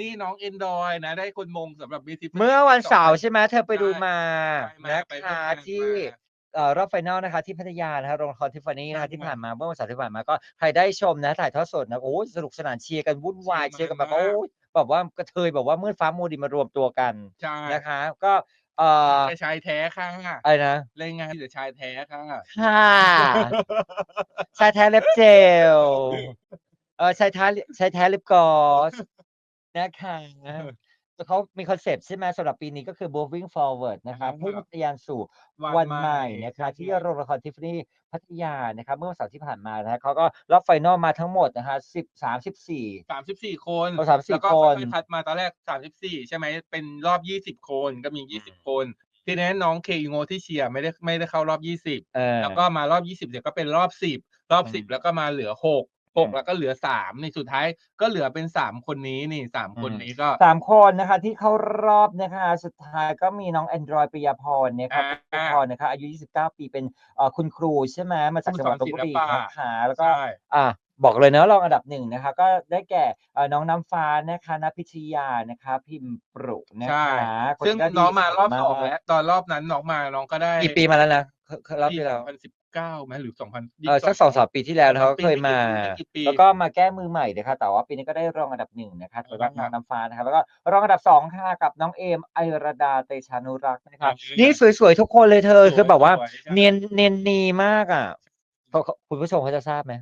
นี่น้องเอนดอยนะ ได้คนมงสำหรับ Miss Tiffany เมื่อวันเสาร์ใช่ไหมเธอไปดูมาใช่มานะไปร่วมคะงานที่มาเอ่อรอบไฟนอลนะคะ ที่พัทยานะคะโรงละครทิฟฟานี่นะคะใช่ที่ผ่านมาเมื่อวันเสาร์ที่ผ่านมาก็ใครได้ชมนะถ่ายทอดสดนะโอ้ยสนุกสนานเชียร์กันวุ่นวายเชีเชียยร์ร์กักันนแบบมากโอ้ยแบบว่ากระเทยแบบว่ามืดฟ้ามัวดินมารวมตัวกันใช่นะคะ ก็เอ่อแต่ชายแท้ค่ะอะไรนะเล่นงานที่แต่ชายแท้ค่ะค่ะชายแท้เล็บเจลเออชายแท้ชายแท้เล็บกลอส นะคะเขามีคอนเซปต์ใช่ไหมสำหรับปีนี้ก็คือ moving forward นะคะอ่าพุ่งทะยานสู่วันวันใหม่ใหม่นะคะวันที่ใหม่โรงละครทิฟฟานี่พัทยานะครับเมื่อวันเสาร์ที่ผ่านมานะเขาก็รอบไฟนอลมาทั้งหมดนะคะสิบสามสิบสี่สามสิบสี่คนเอา34แล้วก็คนอยๆคัดมาตอนแรกสามสิบสี่ใช่ไหมเป็นรอบยี่สิบคนก็มียี่สิบคนทีนี้น้องเคอีโงที่เชียร์ไม่ได้ไม่ได้เข้ารอบยี่สิบเออแล้วก็มารอบยี่สิบเดี๋ยวก็เป็นรอบสิบรอบอืมสิบแล้วก็มาเหลือหก หกอืมแล้วก็เหลือสามในสุดท้ายก็เหลือเป็นสามคนนี้นี่สามคนอืมนี้ก็สามคนนะคะ ที่เข้ารอบนะคะ สุดท้ายก็มีน้องแอนดรอยปริยาพรนะครับอ่าปริยาพรนะคะอายุ 29 ปีเป็นเอ่อคุณครูใช่ไหมมาจากจังหวัดลบบุรีครูสอนศิลปะนะคะแล้วก็ใช่อะบอกเลยนะรองอันดับหนึ่งนะคะ ก็ได้แก่เอ่อน้องน้ำฟ้านะคะนพิชยานะคะ พิมพ์ปรุนะใช่คะคนซึ่งที่ได้น้องมารอบที่สสุองดแล้วตอนรอบนั้นน้องมาน้องก็ได้กี่ปีมาแล้วนะรอบที่แล้ว สองพันสิบเก้าไหมหรือสองพันเออสักสองสามปีที่แล้วนะเขาปีเคยมาไม่กี่ปีแล้วก็มาแก้มือใหม่นะคะแต่ว่าปีนี้ก็ได้รองอันดับหนึ่งนะคะสำหรับครัน้อบงน้ำฟ้านะคะแล้วก็รองอันดับสองค่ะกับน้องเอมไอรดาเตชานุรักษ์นะคะอืมนี่สวยๆทุกคนเลยเธอสวยคือแบบว่าสวยใช่เนียนเนียนนีมากอะเขาเขาคุณผู้ชมเขาจะทราบไหม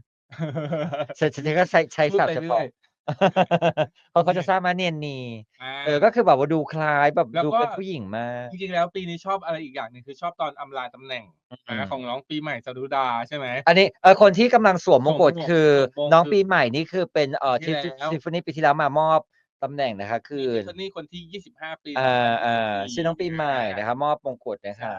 ฉันฉันก็ใช้ใช้พูดศัพไปท์เฉเรื่พาะ อยเขาเขาจะทราบไหมาเนียนนีอ่าเออก็คือแบบว่าดูคล้ายแบบแล้วดูก็เป็นผู้หญิงมากจริงๆแล้วปีนี้ชอบอะไรอีกอย่างหนึ่งคือชอบตอนอำลาตำแหน่งอืมนะของน้องปีใหม่สรุดาใช่ไหม อันนี้เออคนที่กำลังสวมมงกุฎสวมมงคือ สวมมงน้องคือปีใหม่นี่คือเป็นเอ่อปีทิฟที่แล้ว ทิฟฟานี่ปีที่แล้วมามอบ ตำแหน่งนะคะคือคนนี้คนที่ยี่สิบห้าปีอ่าอ่า2024ชื่อน้องปีใหม่นะครับมอบมงกุฎนะใช่คะ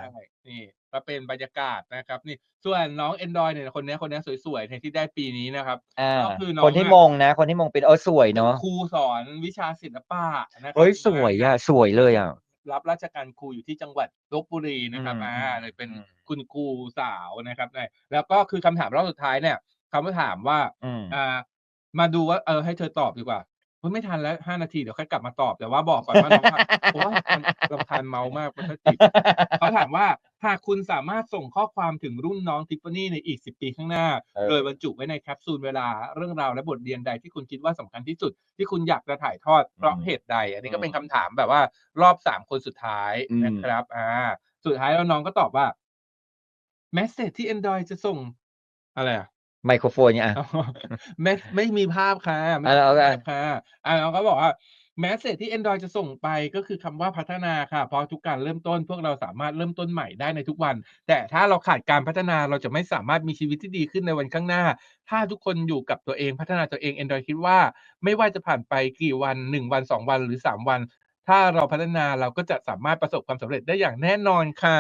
นี่ก็เป็นบรรยากาศนะครับ นี่ส่วนน้องเอนดอยเนี่ยคนเนี้ยคนเนี้ยสวยๆเนี่ยที่ได้ปีนี้นะครับอ่าก็คือน้องคนที่อะมงนะ คนที่มงเป็นเออสวยเนาะครูสอนวิชาศิลปะนะครัเฮ้ยสวยอะสวยเลยอะรับราชการครูอยู่ที่จังหวัดลบบุรีนะครับอืมอ่าอืมเลยเป็นอืมคุณครูสาวนะครับเนี่ยแล้วก็คือคำถามรอบสุดท้ายเนี่ยเขามาถามว่าอืมอ่ามาดูว่าเออให้เธอตอบดีกว่าเฮ้ย ไม่ทันแล้วห้านาทีเดี๋ยวค่อยกลับมาตอบแต่ว่าบอกก่อนว่าน้องเพราะว่ามันรำคาญเมามากมันก็ติดเขาถามว่าหากคุณสามารถส่งข้อความถึงรุ่นน้องทิฟฟานี่ในอีก10ปีข้างหน้าเออโดยบรรจุไว้ในแคปซูลเวลาเรื่องราวและบทเรียนใดที่คุณคิดว่าสำคัญที่สุด ที่คุณอยากจะถ่ายทอดเพราะเหตุใด อันนี้ก็เป็นคำถามแบบว่ารอบสามคนสุดท้ายนะครับ อ่า สุดท้ายแล้วน้องก็ตอบว่าแมสเซจที่ Android จะส่งอะไรอะ ไมโครโฟนเนี่ยอะอ๋อไม่ไม่มีภาพค่ะไม่อะเอามีเอาภาพค่ะอ่าเราก็บอกว่าแมสเซจที่ Android จะส่งไปก็คือคำว่าพัฒนาค่ะ เพราะทุกการเริ่มต้นพวกเราสามารถเริ่มต้นใหม่ได้ในทุกวัน แต่ถ้าเราขาดการพัฒนาเราจะไม่สามารถมีชีวิตที่ดีขึ้นในวันข้างหน้า ถ้าทุกคนอยู่กับตัวเองพัฒนาตัวเอง Android คิดว่า ไม่ว่าจะผ่านไปกี่วันหนึ่งวันสองวันหรือสามวัน ถ้าเราพัฒนาเราก็จะสามารถประสบความสำเร็จได้อย่างแน่นอนค่ะ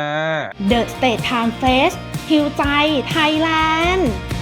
The State Time Fest ฮิวใจไทยแลนด์